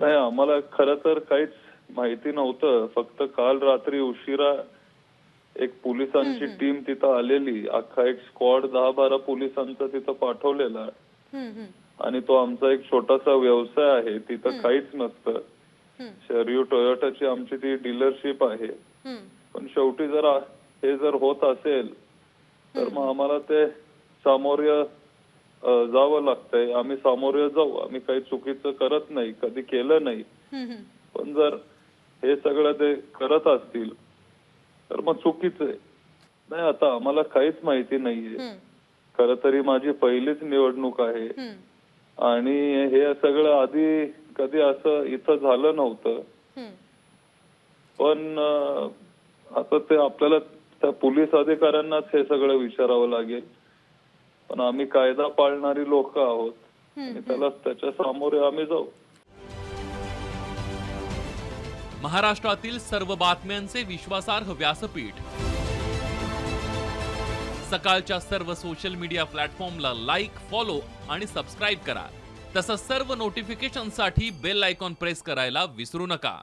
नाही आम्हाला खरं तर काहीच माहिती नव्हतं. फक्त काल रात्री उशिरा एक पोलिसांची टीम तिथं आलेली. अख्खा एक स्क्वॉड दहा बारा पोलिसांचा तिथं पाठवलेला. आणि तो आमचा एक छोटासा व्यवसाय आहे. तिथं काहीच नसतं. शर्यू टोयोटाची आमची ती डीलरशिप आहे. पण शेवटी जर हे जर होत असेल तर मग आम्हाला ते सामोर्य जावं लागतंय. आम्ही सामोर्य जाऊ. आम्ही काही चुकीचं करत नाही. कधी केलं नाही. पण जर हे सगळं ते करत असतील तर मग चुकीचं आहे. नाही आता आम्हाला काहीच माहिती नाहीये. खरं तरी माझी पहिलीच निवडणूक आहे. आणि हे सगळं आधी कधी असं इथं झालं नव्हतं. पण आता ते आपल्याला त्या पोलीस अधिकाऱ्यांनाच हे सगळं विचारावं लागेल. पण आम्ही कायदा पाळणारी लोक आहोत. आणि त्याला त्याच्या सामोरे आम्ही जाऊ. महाराष्ट्रातील सर्व बातम्यांचे विश्वासार्ह व्यासपीठ. सकाळच्या सर्व सोशल मीडिया प्लॅटफॉर्मला लाईक फॉलो आणि सबस्क्राईब करा. तसंच सर्व नोटिफिकेशनसाठी बेल आयकॉन प्रेस करायला विसरू नका.